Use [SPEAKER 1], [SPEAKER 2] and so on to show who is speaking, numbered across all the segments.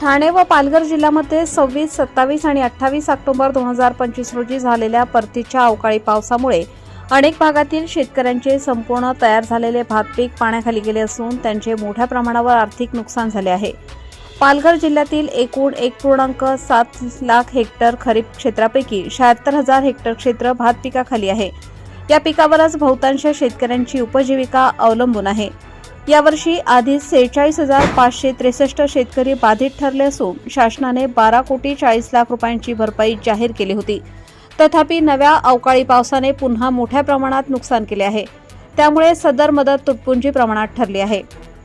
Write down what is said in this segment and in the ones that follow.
[SPEAKER 1] ठाणे व पालघर जिल्ह्यामध्ये सव्वीस सत्तावीस आणि अठ्ठावीस ऑक्टोबर दोन हजार पंचवीस रोजी झालेल्या परतीच्या अवकाळी पावसामुळे अनेक भागातील शेतकऱ्यांचे संपूर्ण तयार झालेले भात पीक पाण्याखाली गेले असून त्यांचे मोठ्या प्रमाणावर आर्थिक नुकसान झाले आहे. पालघर जिल्ह्यातील एकूण एक पूर्णांक सात लाख हेक्टर खरीप क्षेत्रापैकी शहात्तर हजार हेक्टर क्षेत्र भात पिकाखाली आहे. या पिकावरच बहुतांश शेतकऱ्यांची उपजीविका अवलंबून आहे. यावर्षी आधीच सेहेचाळीस हजार पाचशे त्रेसष्ट शेतकरी बाधित ठरले असून शासनाने बारा कोटी चाळीस लाख रुपयांची भरपाई जाहीर केली होती. तथापि नव्या अवकाळी पावसाने पुन्हा मोठ्या प्रमाणात नुकसान केले आहे. त्यामुळे सदर मदत तुटपुंजी प्रमाणात ठरली आहे.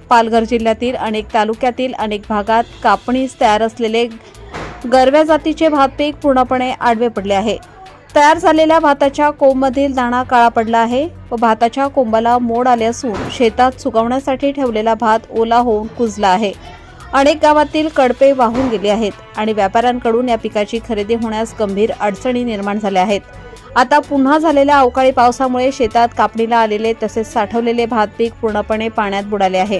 [SPEAKER 1] पालघर जिल्ह्यातील अनेक तालुक्यातील अनेक भागात कापणीस तयार असलेले गरव्या जातीचे भात पीक पूर्णपणे आडवे पडले आहे. तयार झालेल्या भाताच्या कोंबमधील दाणा काळा पडला आहे व भाताच्या कोंबाला मोड आले असून शेतात सुकवण्यासाठी ठेवलेला भात ओला होऊन कुजला आहे. अनेक गावातील कडपे वाहून गेले आहेत आणि व्यापाऱ्यांकडून या पिकाची खरेदी होण्यास गंभीर अडचणी निर्माण झाल्या आहेत. आता पुन्हा झालेल्या अवकाळी पावसामुळे शेतात कापणीला आलेले तसेच साठवलेले भात पीक पूर्णपणे पाण्यात बुडाले आहे.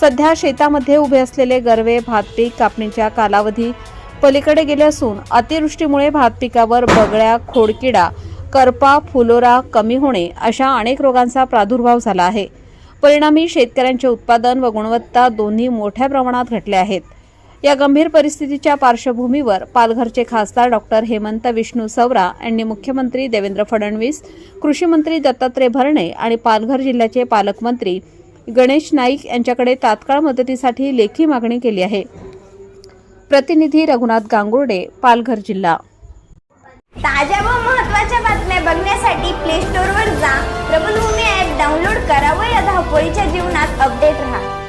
[SPEAKER 1] सध्या शेतामध्ये उभे असलेले गरवे भात पीक कापणीच्या कालावधी पलीकडे गेले असून अतिवृष्टीमुळे भात पिकावर बगळ्या खोडकिडा करपा फुलोरा कमी होणे अशा अनेक रोगांचा प्रादुर्भाव झाला आहे. परिणामी शेतकऱ्यांचे उत्पादन व गुणवत्ता दोन्ही मोठ्या प्रमाणात घटले आहेत. या गंभीर परिस्थितीच्या पार्श्वभूमीवर पालघरचे खासदार डॉक्टर हेमंत विष्णू सवरा यांनी मुख्यमंत्री देवेंद्र फडणवीस कृषी मंत्री दत्तात्रय भरणे आणि पालघर जिल्ह्याचे पालकमंत्री गणेश नाईक यांच्याकडे तात्काळ मदतीसाठी लेखी मागणी केली आहे. प्रतिनिधी रघुनाथ गांगुर्डे पालघर जिल्हा.
[SPEAKER 2] ताज्या व महत्त्वाच्या बातम्या बघण्यासाठी प्ले स्टोअरवर जा. प्रबलभूमी ॲप डाउनलोड करा व या धावपळीच्या जीवनात अपडेट राहा.